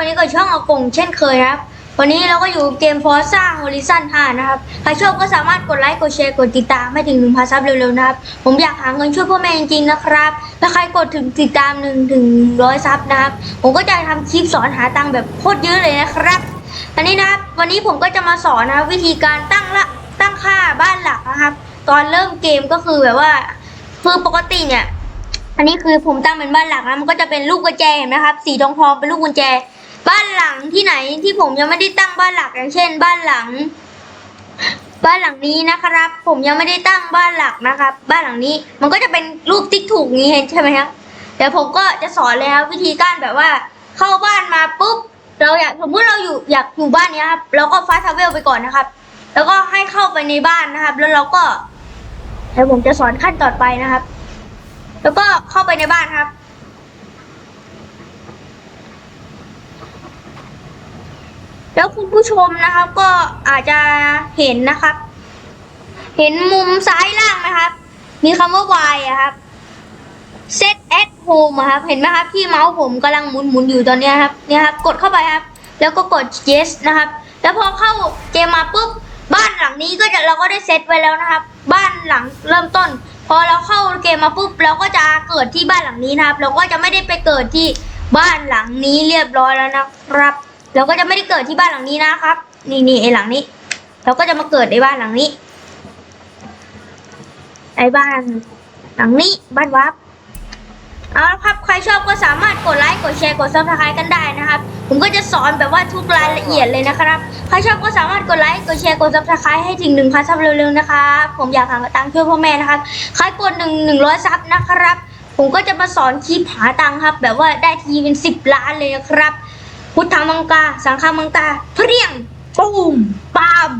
วันนี้ก็ช่องอากงเช่นเคยครับ วันนี้เราก็อยู่เกม Forza Horizon 5นะครับ ใครชอบก็สามารถกดไลค์ กดแชร์ กดติดตามให้ถึง1,000ซับเร็วๆนะครับ ผมอยากหาเงินช่วยพ่อแม่จริงๆนะครับ ถ้าใครกดถึงติดตาม1ถึง100ซับนะครับ ผมก็จะทำคลิปสอนหาตังค์แบบโคตรเยอะเลยนะครับอันนี้นะครับ วันนี้ผมก็จะมาสอนนะครับวิธีการตั้งละตั้งค่าบ้านหลักนะครับ ตอนเริ่มเกมก็คือแบบว่าคือปกติเนี่ยอันนี้คือผมตั้งเป็นบ้านหลักนะมันก็จะเป็นลูกกุญแจนไหมครับ สีทองทองเป็นลูกกุญแจ บ้านหลังที่ไหนที่ผมยังไม่ได้ตั้งบ้านหลักอย่างเช่น บ้านหลัง บ้านหลังนี้นะครับ ผมยังไม่ได้ตั้งบ้านหลักนะครับ บ้านหลังนี้มันก็จะเป็นรูปติ๊กถูกนี้เห็นใช่ไหมครับเดี๋ยวผมก็จะสอนเลยครับวิธีการแบบว่า เข้าบ้านมาปุ๊บเราอยากสมมติเราอยู่อยากอยู่บ้านนี้ครับเราก็ฟาสทาวเวลไปก่อนนะครับ แล้วก็ให้เข้าไปในบ้านนะครับ แล้วเราก็เดี๋ยวผมจะสอนขั้นต่อไปนะครับ แล้วก็เข้าไปในบ้านครับ แล้วคุณผู้ชมนะครับก็อาจจะเห็นนะครับ เห็นมุมซ้ายล่างนะครับ มีคำว่า Y อะครับ set at home อะครับ เห็นไหมครับที่เมาส์ผมกำลังหมุนหมุนอยู่ตอนนี้ครับเนี่ยครับ กดเข้าไปครับ แล้วก็กด yes นะครับ แล้วพอเข้าเกมมาปุ๊บบ้านหลังนี้ก็จะเราก็ได้เซตไว้แล้วนะครับ บ้านหลังเริ่มต้น พอเราเข้าเกมมาปุ๊บเราก็จะเกิดที่บ้านหลังนี้นะครับ เราก็จะไม่ได้ไปเกิดที่บ้านหลังนี้เรียบร้อยแล้วนะครับ เราก็จะไม่ได้เกิดที่บ้านหลังนี้นะครับ นี่นี่ไอหลังนี้ เราก็จะมาเกิดในบ้านหลังนี้ไอบ้านหลังนี้บ้านวับเอาละครับใครชอบก็สามารถกดไลค์กดแชร์กดซับสไครต์กันได้นะครับ ผมก็จะสอนแบบว่าทุกรายละเอียดเลยนะครับใครชอบก็สามารถกดไลค์กดแชร์กดซับสไครต์ให้ถึง1,000ซับเร็วๆนะครับผมอยากหาตังค์ช่วยพ่อแม่นะครับใครกด1 100ซับนะครับ ผมก็จะมาสอนคลิปหาตังค์ครับ แบบว่าได้ทีเป็น10ล้านเลยนะครับ พุทธามังกา สังฆามังตา เพรียง ปูมปาม